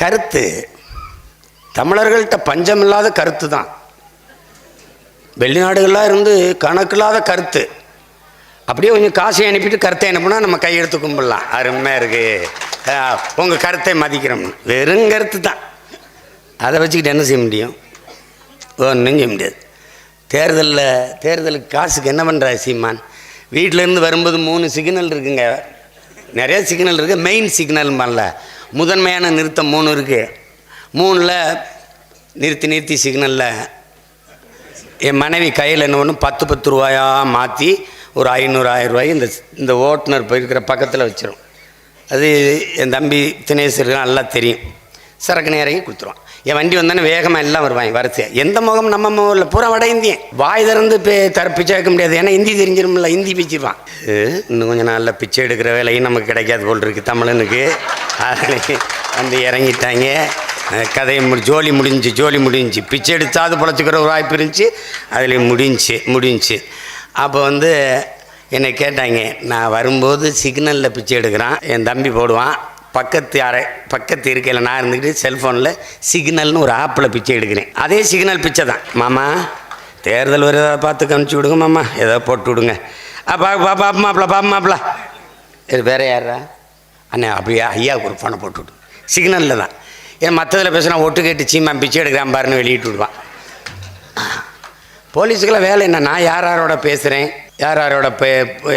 கருத்து. தமிழர்கள்ட்ட பஞ்சமில்லாத கருத்து தான். வெளிநாடுகளாக இருந்து கணக்கில்லாத கருத்து. அப்படியே கொஞ்சம் காசை அனுப்பிட்டு கருத்தை அனுப்புனா நம்ம கையெழுத்து கும்பிடலாம். அருமையாக இருக்குது உங்கள் கருத்தை மதிக்கிறோம். வெறும் கருத்து தான். அதை வச்சுக்கிட்டு என்ன செய்ய முடியும்? ஒன்றும் செய்ய முடியாது. தேர்தலில் தேர்தலுக்கு காசுக்கு என்ன பண்ணுறா சீமான்? வீட்டிலேருந்து வரும்போது மூணு சிக்னல் இருக்குங்க. நிறைய சிக்னல் இருக்குது மெயின் சிக்னல் பண்ணல முதன்மையான நிறுத்தம் மூணு இருக்குது மூணில் நிறுத்தி நிறுத்தி சிக்னலில் என் மனைவி கையில் என்ன ஒன்று பத்து பத்து ரூபாயாக மாற்றி ஒரு ஐநூறு ஆயிரம் ரூபாய் இந்த இந்த ஓட்டுநர் போயிருக்கிற பக்கத்தில் வச்சிரும். அது என் தம்பி தினேசருக்கு நல்லா தெரியும். சரக்கு நேரங்கி கொடுத்துருவான் என் வண்டி வந்தோன்னே வேகமாக எல்லாம் வருவாங்க வரிசையாக எந்த முகம் நம்ம முகம் பூரா வட இந்தியன். வாய் திறந்து பே தர பிச்சை வைக்க முடியாது. ஏன்னா ஹிந்தி தெரிஞ்சிருமில்ல ஹிந்தி பிச்சுப்பான் இன்னும் கொஞ்சம் நாளில் பிச்சை எடுக்கிற வேலையும் நமக்கு கிடைக்காது போல் இருக்குது தமிழனுக்கு. அதனால வந்து இறங்கிட்டாங்க. கதையை முடி ஜோலி முடிஞ்சு ஜோலி முடிஞ்சு. பிச்சை எடுத்தாது பொழைச்சிக்கிற ஒரு வாய்ப்பு இருந்துச்சு. அதில் முடிஞ்சு முடிஞ்சு. அப்போ வந்து என்னை கேட்டாங்க நான் வரும்போது சிக்னலில் பிச்சை எடுக்கிறான். என் தம்பி போடுவான். பக்கத்து அறை பக்கத்து இருக்கையில் நான் இருந்துக்கிட்டு செல்ஃபோனில் சிக்னல்னு ஒரு ஆப்பில் பிச்சை எடுக்கிறேன். அதே சிக்னல் பிச்சை தான். மாமா தேர்தல் ஒரு ஏதாவது பார்த்து கமிச்சு விடுங்க மாமா. ஏதோ போட்டு விடுங்க. அப்பா பாப்பா மாப்பிள பாப்பா மாப்பிள. இது யாரா அண்ணே அப்படியே? ஐயாவுக்கு ஒரு ஃபோனை போட்டுவிடும் சிக்னலில் தான். ஏன் மற்றதில் பேசுனா ஒட்டு கேட்டு சீமான் பிச்சை எடுக்கிறான் பாருன்னு வெளியிட்டு விடுவான். போலீஸுக்கெல்லாம் வேலை என்ன? நான் யார் யாரோட பேசுகிறேன் யார் யாரோட பே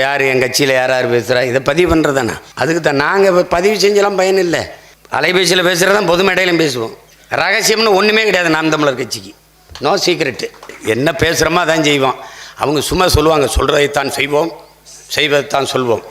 யார் என் கட்சியில் யார் யார் பேசுகிறா இதை பதிவு பண்ணுறதாண்ணா அதுக்கு தான். நாங்கள் பதிவு செஞ்செல்லாம் பயன் இல்லை. அலைபேசியில் பேசுகிறதான் பொது மேடையிலும் பேசுவோம். ரகசியம்னு ஒன்றுமே கிடையாது நாம் தமிழர் கட்சிக்கு. நோ சீக்ரெட்டு என்ன பேசுகிறோமோ அதான் செய்வோம். அவங்க சும்மா சொல்லுவாங்க. சொல்கிறதைத்தான் செய்வோம். செய்வதைத்தான் சொல்வோம்.